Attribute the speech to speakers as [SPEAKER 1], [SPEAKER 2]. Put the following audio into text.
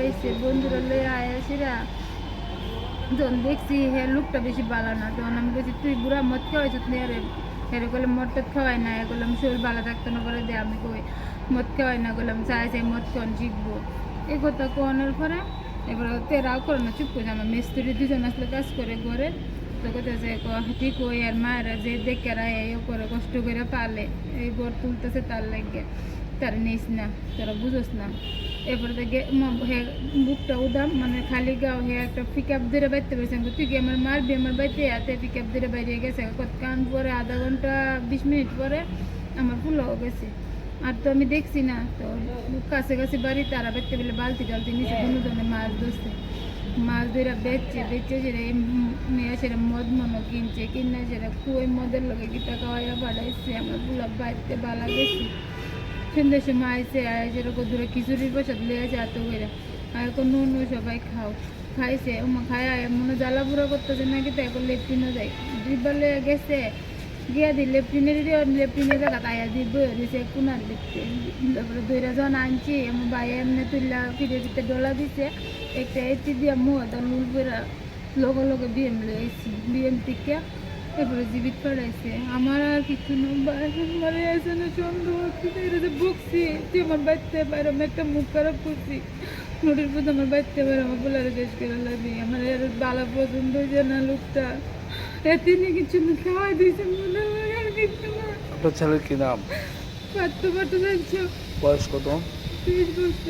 [SPEAKER 1] আইসে বন্ধুরা লয়ে আয়াসিরা যখন দেখছি হে লোকটা বেশি ভালো না। তখন আমি বলছি তুই বুড়া মদ খাওয়াইছ? তুই আরে হেরে করলে মদ টদ খাওয়াই না এ করলাম শরীর ভালো থাকতো না। করে দে, আমি কই, মদ খাওয়াই না। করলাম চাই চাই মদ খাওয়ান শিখব এই কথা কোয়ানোর পরে, এবার তেরাও করে না, চুপ করে আমার মিস্ত্রি দুজন আসলে কাজ করে ঘরে। তো কোথায় ঠিক ওই আর মায়েরা যে দেখে রায় করে কষ্ট করে পালে। এই ঘর তুলতেছে তার লাগে। তার নিস না তারা বুঝোস না এরপরে তো বুকটা উদাম মানে খালি গাও, হে, একটা পিক আপ ধরে বাইতে পেরেছে। তুই কি আমার মারবি? আমার বাইতে হাতে পিক আপ ধরে বাইরে গেছে। কতক্ষণ পরে, আধা ঘণ্টা, বিশ মিনিট পরে আমার ফুলও গেছে। আর তো আমি দেখছি না, তো কাছে কাছে বাড়ি, তারা বাইতে পেলে বালতি টালতি নিচে কোনো ধরনের মাছ ধরছে। মাছ ধরে বেচছে বেচছে সেটা মেয়ে সেটা মদ মনো কিনছে, কিনে সেটা কুই মদের লোকে গীতা খাওয়াইয়া বাড়াইছে? আমার পুলা বাড়িতে বালা গেছি। সন্ধ্যের সময় আইসে আয় যেরকম দূরে খিচুড়ির বসে লিয়ে যায় তো করে আর এখন নুন সবাই খাও। খাইছে খায় মনে জ্বালা বুড়া করতেছে নাকি তো এখন লেফটিনও যায় দুইবার লয়ে গেছে, গিয়া দি লেফটিনের লেফটিনের জায়গা আয়া দি বই দিছে কুনার লিখতে তারপরে দইরা যখন আনছি আমার ভাই এমনি তুললা ফিরে ফিরে ডলা দিছে। একটা এটি দিয়া মদ আর নুন করে লগে লগে বিএম লইছি বিএম থেকে এরপরে জীবিত পড়াইছে। আমার আর কিছু মারে আছে না সন্দেহ বকছি তুই আমার বাচ্চা বাইরে আমি একটা মুখ খারাপ করছি। নোটির পর আমার বাচ্চা বাইরে আমার বলারে দেশ করে লাগি। আমার এর বালা পছন্দ হয়েছে না লোকটা। এ তিনি কিছু খাওয়াই দিয়েছে মনে হয় আর কিছু না।
[SPEAKER 2] আপনার ছেলের কি নাম?
[SPEAKER 1] পারতে পারতে
[SPEAKER 2] বয়স কত?
[SPEAKER 1] তিরিশ বছর।